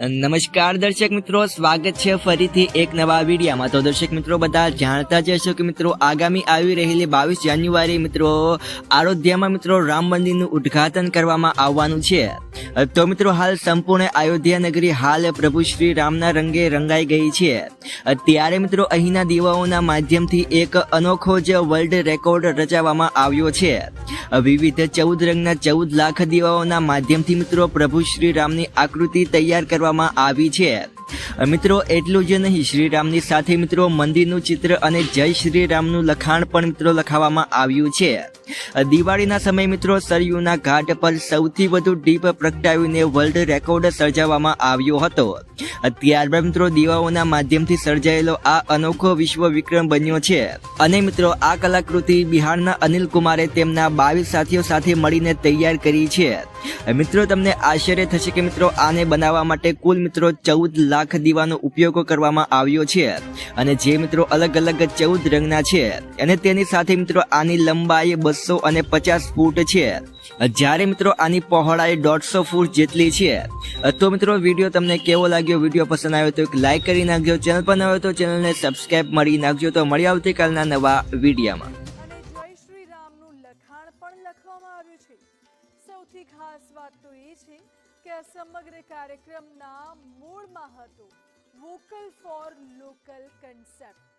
નમસ્કાર દર્શક મિત્રો, સ્વાગત છે ફરીથી એક નવા વિડીયામાં. તો દર્શક મિત્રો, બધા જાણતા જ હશો કે મિત્રો, આગામી આવી રહેલી બાવીસ જાન્યુઆરી મિત્રો, આરોધ્યામાં મિત્રો રામ મંદિરનું ઉદ્ઘાટન કરવામાં આવવાનું છે. તો મિત્રો હાલ સંપૂર્ણ અયોધ્યા નગરી હાલ પ્રભુ શ્રી રામના રંગે રંગાઈ ગઈ છે. ત્યારે મિત્રો અહીંના દીવાઓના માધ્યમથી એક અનોખો જ વર્લ્ડ રેકોર્ડ રચાવવામાં આવ્યો છે. વિવિધ ચૌદ રંગના ચૌદ લાખ દીવાઓના માધ્યમથી મિત્રો પ્રભુ શ્રી રામની આકૃતિ તૈયાર કરવામાં આવી છે. મિત્રો, એટલું જ નહીં શ્રીરામની સાથે મિત્રો મંદિરનું ચિત્ર અને જય શ્રીરામનું લખાણ પણ મિત્રો લખાવવામાં આવ્યું છે. દિવાળીના સમયે મિત્રો, સરયુના ઘાટ પર સૌથી વધુ ડીપ પ્રગટાવીને વર્લ્ડ રેકોર્ડ સર્જાવવામાં આવ્યો હતો. ત્યારબાદ મિત્રો, દીવાઓના માધ્યમથી સર્જાયેલો આ અનોખો વિશ્વ વિક્રમ બન્યો છે. અને મિત્રો, આ કલાકૃતિ બિહારના અનિલ કુમારે તેમના બાવીસ સાથીઓ સાથે મળીને તૈયાર કરી છે. મિત્રો, તમને આશ્ચર્ય થશે કે મિત્રો, આને બનાવવા માટે કુલ મિત્રો ચૌદ લાખ દીવાનો ઉપયોગ કરવામાં આવ્યો છે. અને જે મિત્રો અલગ અલગ ચૌદ રંગના છે, અને તેની સાથે મિત્રો આની લંબાઈ બસો અને પચાસ ફૂટ છે. જ્યારે મિત્રો આની પહોળાઈ દોઢસો ફૂટ જેટલી છે તો મિત્રો વીડિયો તમને કેવો લાગ્યો? વીડિયો પસંદ આવ્યો તો એક લાઇક કરી નાખજો. ચેનલ પર ન હોય તો ચેનલને સબસ્ક્રાઈબ મળી નાખજો. તો મળી આવતીકાલના નવા વિડીયોમાં. આવ્યું સૌથી ખાસ વાત તો એ છે કે આ સમગ્ર કાર્યક્રમના મૂળમાં હતો વોકલ ફોર લોકલ કન્સેપ્ટ.